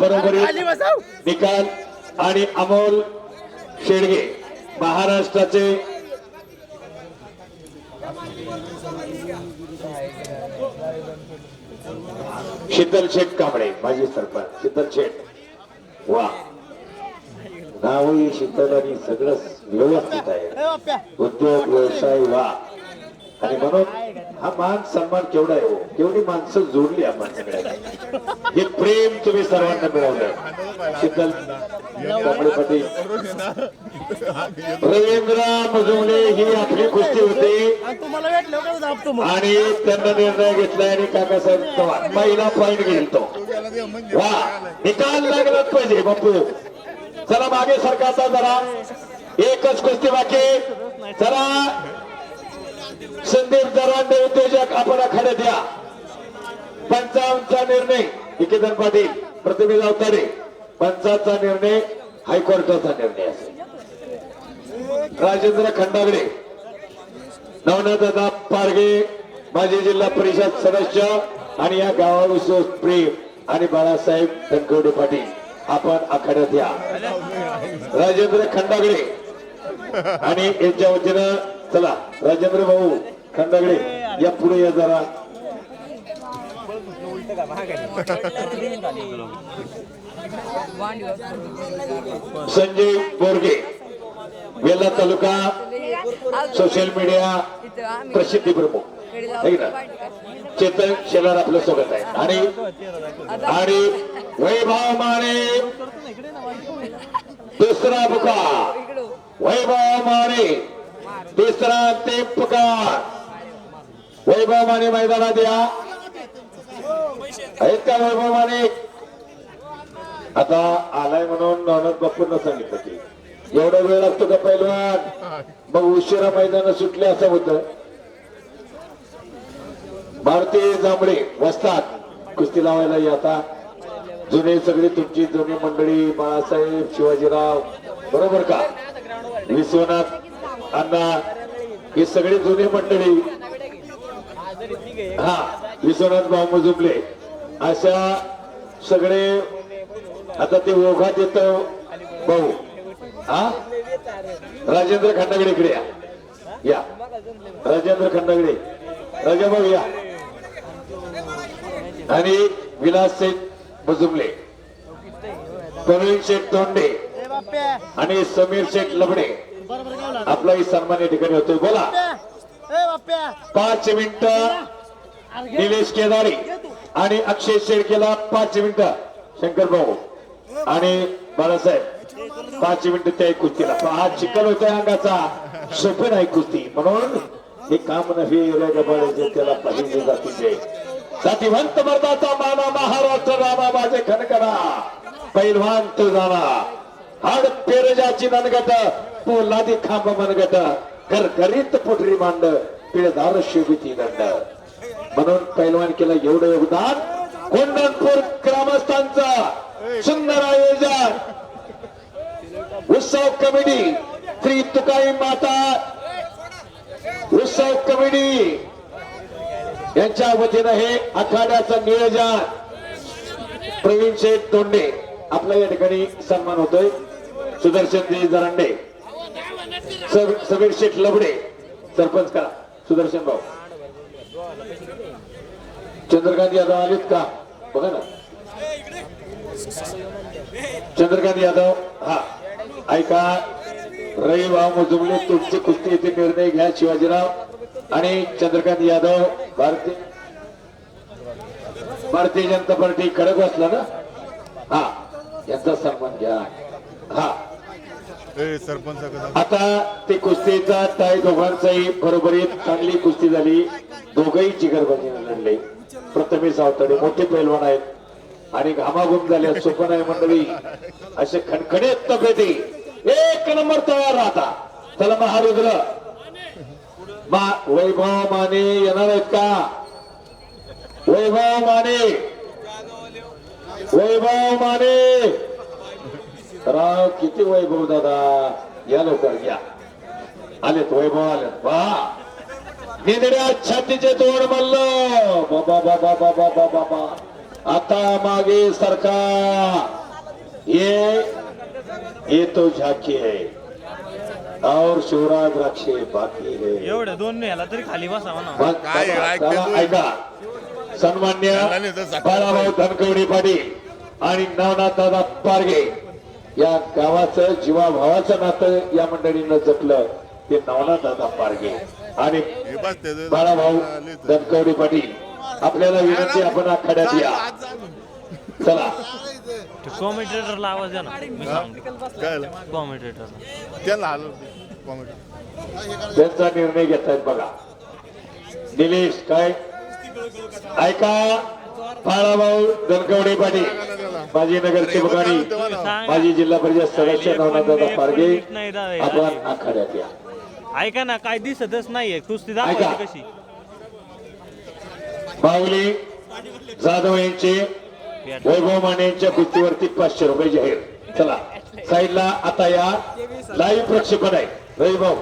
बरोबरीत निकाल आणि अमोल शेडगे महाराष्ट्राचे शीतल शेठ कांबळे माजी सरपंच. शीतल शेठ वा. नावही शीतल आणि सगळं व्यवस्थित आहे. उद्योग व्यवसाय वा. आणि म्हणून हा मान सन्मान केवढा आहे हो? केवढी माणसं जोडली आपण हे प्रेम तुम्ही सर्वांना मिळवलं शीतल कांबळे पाटील रवींद्र मजुमले ही आपली कुस्ती होती. आणि त्यांना निर्णय घेतलाय आणि काकासाहेब चव्हाण. पहिला पॉईंट घेईल तो वा निकाल लागलाच पाहिजे बापू. चला मागे सरकारचा जरा. एकच कुस्ती बाकी. चला. संदीप दरांडे उद्योजक आपण आखाड्यात द्या. पंचावनचा निर्णय निकेतन पाटील प्रतिभा अवतारे पंचाचा निर्णय हायकोर्टाचा निर्णय असेल. राजेंद्र खंडागडे नवनाथदा पारगे माजी जिल्हा परिषद सदस्य आणि या गावाविषयी प्रेम आणि बाळासाहेब धनकवडे पाटील आपण आखाड्यात या राजेंद्र खंडागडे आणि यांच्या वतीनं चला राजेंद्र भाऊ खंडागडे या पुढे या जरा. संजय बोरगे वेल्हा तालुका सोशल मीडिया प्रसिद्धी प्रमुख. चेतन शेलार आपलं सोबत आहे. आणि आणि वैभव माने दुसरा बुका वैभव माने तिसरा ते पुकार. वैभव माने मैदानात या. आहेत का वैभव माने आता आलाय म्हणून नवनाथ बापूंना सांगितलं की एवढा वेळ लागतो का पहिलवान मग उशिरा मैदान सुटले असं होतं. भारतीय जांभळे वस्तात कुस्ती लावायला येता जुने सगळे तुमची जुनी मंडळी बाळासाहेब शिवाजीराव. बरोबर का? विश्वनाथ अण्णा ही सगळी जुनी मंडळी. हा विश्वनाथ भाऊ मुजुमले अशा सगळे आता ते ओघात येत भाऊ. हा? राजेंद्र खंडागडे इकडे या. या. राजेंद्र खंडागडे. राजा भाऊ या. आणि विलास शेठ मुजुमले प्रवीण शेठ तोंडे. आणि समीर शेठ लबडे. आपलाही सन्मान या ठिकाणी होतोय. बोला. पाच मिनिट निलेश केदारी आणि अक्षय शेळकेला पाच मिनिट. शंकर भाऊ आणि बाळासाहेब. पाच मिनिट त्या कुस्तीला हा चिखल होतोय अंगाचा. सोपे नाही कुस्ती. म्हणून हे काम नव्हे त्याला पाहिजे जातीचे जातीवंत मर्दाचा माना महाराष्ट्र रामा माझे खनकरा पैलवान तो जाणा हाड पेरजाची मनगट हो, पोलादी खांब मनगट करकरीत पुढरी मांड पिळदार शिबिती दंड. म्हणून पैलवान केलं एवढं योगदान. कोंढणपूर ग्रामस्थांचं सुंदर आयोजन. उत्सव कमिटी श्री तुकाई माता. उत्सव कमिटी यांच्या वतीनं हे आखाड्याचं नियोजन. प्रवीण शेठ तोंडे आपला या ठिकाणी सन्मान होतोय. सुदर्शन जरांडे समीर शेठ लबडे सरपंच का? सुदर्शन भाऊ. चंद्रकांत यादव आलेत का? बघा ना. चंद्रकांत यादव हा. ऐका रवी भाऊ मुजुमले तुमची कुस्ती येथे निर्णय घ्या शिवाजीराव. आणि चंद्रकांत यादव भारतीय भारतीय जनता पार्टी कडक असला ना? हा. यांचा सन्मान घ्या. हा. सरपंच आता ते कुस्तीचा ताई दोघांचाही बरोबरीत चांगली कुस्ती झाली. दोघही जिगरबाजीने लढले. प्रथमेश सावताडे मोठे पैलवान आहेत. आणि घामाघूम झाल्या सोपन आहे मंडळी. असे खणखणीत तब्येती. एक नंबर तयार राहता. चला महारुद्र. मा वैभव माने येणार आहेत का? वैभव माने. वैभव माने. राव किती वैभव दादा? या लवकर या. आलेत वैभव आलेत वा. निधड्या छातीचे तोड मल्ल. बाबा बाबा बाबा बाबा बाबा आता मागे सरका. ये ये तो झाकी है. और शिवराज राक्षे बाकी है. एवढ्या दोन ह्याला तरी खाली बसावा ना मग काय? ऐका. सन्मान्य नाही बाळाभाऊ धनकवडी पाटील आणि नवनाथदादा पारगे. या गावाचं जीवाभावाचं नातं या मंडळीनं जपलं ते नवनाथदादा पारगे. आणि बाळाभाऊ लिहितो. धनकवडी पाटील आपल्याला विनंती आपण आखाड्यात या चला. कॉमेंटेटरला आवाज द्या ना. त्यांचा निर्णय घेतायत बघा. निलेश काय? ऐका. बाळाभाऊ धनकवडे पाटील माजी नगरसेवक आणि माजी जिल्हा परिषद सदस्य नवनाथदादा पारगे आपण आखाड्यात या. ऐका ना काय दिसतच नाहीये. कुस्ती. दाखवायची कशी? बाहुली जाधव यांचे वैभव माने यांच्या कुस्तीवरती पाचशे रुपये जाहीर. चला साईडला आता या. लाईव्ह प्रक्षेपण आहे. रवी भाऊ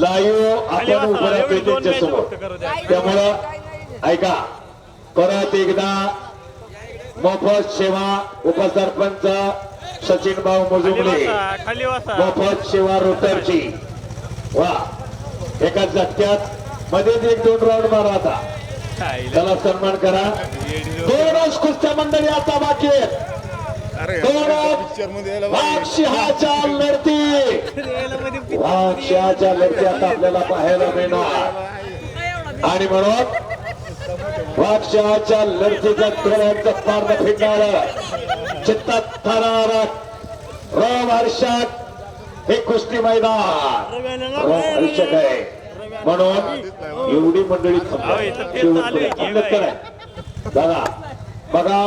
लाईव्ह आपण उभं राहतोय एवढी दोन त्यांच्या match समोर फक्त करू द्या. त्यामुळं ऐका. परत एकदा मोफत सेवा उपसरपंच सचिन भाऊ मुजुमले. मोफत सेवा रोटरची. वा एका झटक्यात मध्येच एक दोन राऊंड मारा आता. त्याला सन्मान करा. दोनच कुस्त्या मंडळी आता बाकी. वाक्षिहाच्या लढती. वाक्षिहाच्या लढती आता आपल्याला पाहायला मिळणार. आणि म्हणून वाक्षाच्या लढतीच्या डोळ्यांचं पारद फिरणार चित्तात थरार रोम हर्षात हे कुस्ती मैदान. हर्षक आहे. म्हणून एवढी मंडळी? दादा बघा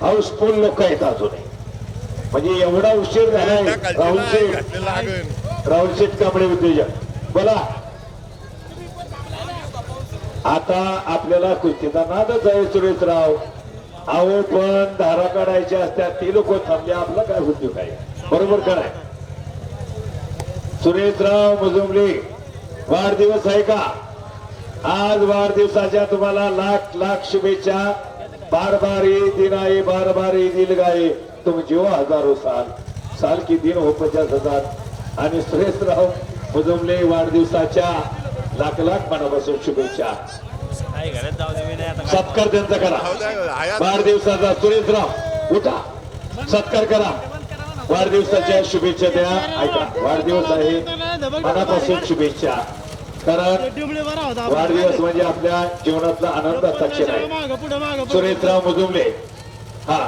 हाऊसफुल लोक आहेत अजूनही म्हणजे एवढा उशीर झालाय राहुल शेठ. राहुल शेठ कांबळे उद्योजक बोला. आता आपल्याला कुस्तीचा नादच आहे सुरेशराव. अहो पण धारा काढायच्या असत्या ती लोक थांबले आपला काय उद्योग आहे बरोबर का नाही? सुरेशराव मुजुमले वाढदिवस आहे का? आज वाढदिवसाच्या तुम्हाला लाख लाख शुभेच्छा. बार बार ये दिन आए बार बार ये दिल गाए तुम जीव हजारो साल. साल की दिन हो पचास हजार. आणि सुरेशराव मुजुमले वाढदिवसाच्या लाख लाख मनापासून शुभेच्छा. सत्कार त्यांचा करा. वाढदिवसाचा सुरेशराव उठा. सत्कार करा. वाढदिवसाच्या शुभेच्छा द्या. ऐका वाढदिवस आहे. मनापासून शुभेच्छा. कारण वाढदिवस म्हणजे आपल्या जीवनातला आनंदाचा क्षण आहे. सुरेशराव मुजुमले. हा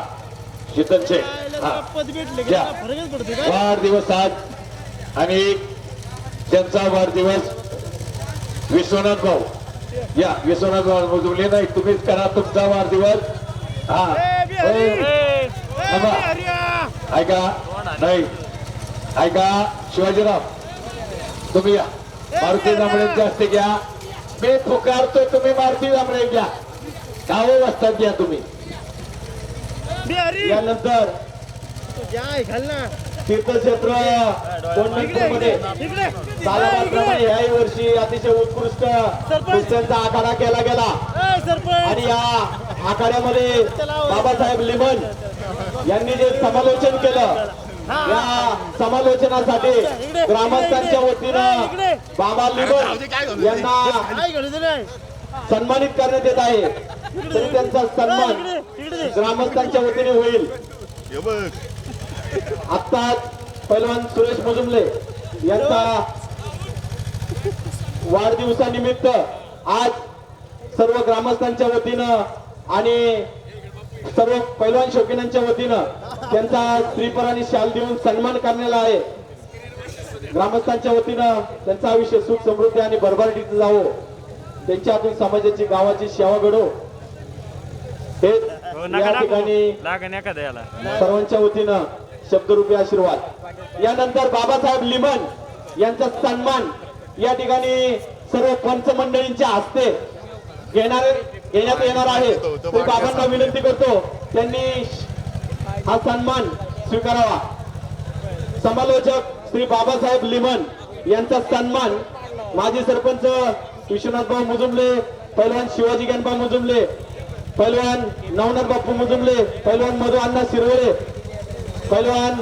शीतल हा. घ्या. वाढदिवस आज. आणि त्यांचा वाढदिवस विश्वनाथ भाऊ. या विश्वनाथ भाऊ मुजुमले नाही तुम्हीच करा तुमचा वाढदिवस. हा. हो. ऐका. नाही. ऐका शिवाजीराव तुम्ही या. मारुती जांभळेंच्या हस्ते घ्या. मी पुकारतो तुम्ही मारुती जांभळे घ्या. गावं वाजतात घ्या तुम्ही. यानंतर तीर्थक्षेत्र कोंढणपूरमध्ये सालाबादप्रमाणे याही वर्षी अतिशय उत्कृष्ट कुस्त्यांचा आखाडा केला गेला. आणि या आखाड्यामध्ये बाबासाहेब लिमन यांनी जे समालोचन केलं या समालोचनासाठी ग्रामस्थांच्या वतीनं बाबा लिमन यांना सन्मानित करण्यात येत आहे. तरी त्यांचा सन्मान ग्रामस्थांच्या वतीने होईल. आत्ताच पैलवान सुरेश मुजुमले यांचा वाढदिवसानिमित्त आज सर्व ग्रामस्थांच्या वतीनं आणि सर्व पैलवान शौकीनांच्या वतीनं त्यांचा आणि शाल देऊन सन्मान करण्यात आहे. ग्रामस्थांच्या वतीनं त्यांचं आयुष्य सुख समृद्धी आणि भरभराटीत जावो. त्यांच्या हातून समाजाची गावाची सेवा घडो. हे हो, या. ठिकाणी सर्वांच्या वतीनं शब्दरूपी आशीर्वाद. यानंतर बाबासाहेब लिमन यांचा सन्मान या ठिकाणी सर्व पंच मंडळींच्या हस्ते घेणारे घेण्यात येणार आहे. मी बाबांना विनंती करतो त्यांनी हा सन्मान स्वीकारावा. समालोचक श्री बाबासाहेब लिमन यांचा सन्मान माजी सरपंच विश्वनाथभाऊ मुजुमले पैलवान शिवाजी गणबा मुजुमले पैलवान नवनाथ बाप्पू मुजुमले पैलवान मधु अण्णा शिरवळे पैलवान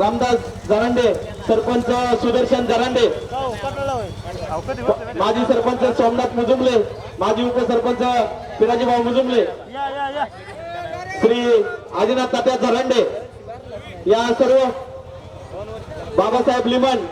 रामदास जरांडे सरपंच सुदर्शन जरांडे. माजी सरपंच सोमनाथ मुजुमले माजी उपसरपंच पिराजीभाऊ मुजुमले. श्री आदिनाथ तात्या झरांडे या सर्व बाबासाहेब लिमन